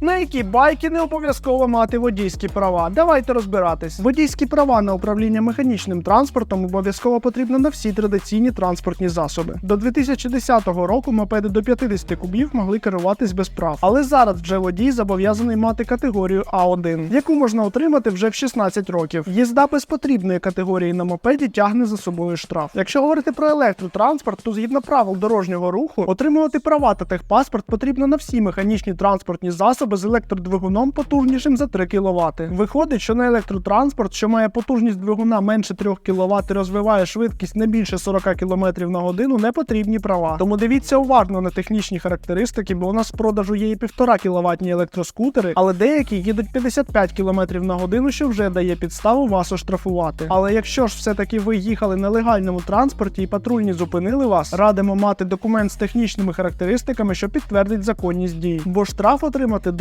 На які байки не обов'язково мати водійські права. Давайте розбиратись. Водійські права на управління механічним транспортом обов'язково потрібно на всі традиційні транспортні засоби. До 2010 року мопеди до 50 кубів могли керуватись без прав. Але зараз вже водій зобов'язаний мати категорію А1, яку можна отримати вже в 16 років. Їзда без потрібної категорії на мопеді тягне за собою штраф. Якщо говорити про електротранспорт, то згідно правил дорожнього руху, отримувати права та техпаспорт потрібно на всі механічні транспортні засоби з електродвигуном потужнішим за 3 кВт. Виходить, що на електротранспорт, що має потужність двигуна менше 3 кВт і розвиває швидкість не більше 40 км на годину, не потрібні права. Тому дивіться уважно на технічні характеристики, бо у нас в продажу є і 1,5 кВт електроскутери, але деякі їдуть 55 км на годину, що вже дає підставу вас оштрафувати. Але якщо ж все-таки ви їхали на легальному транспорті і патрульні зупинили вас, радимо мати документ з технічними характеристиками, що підтвердить законність дій, бо штраф отримати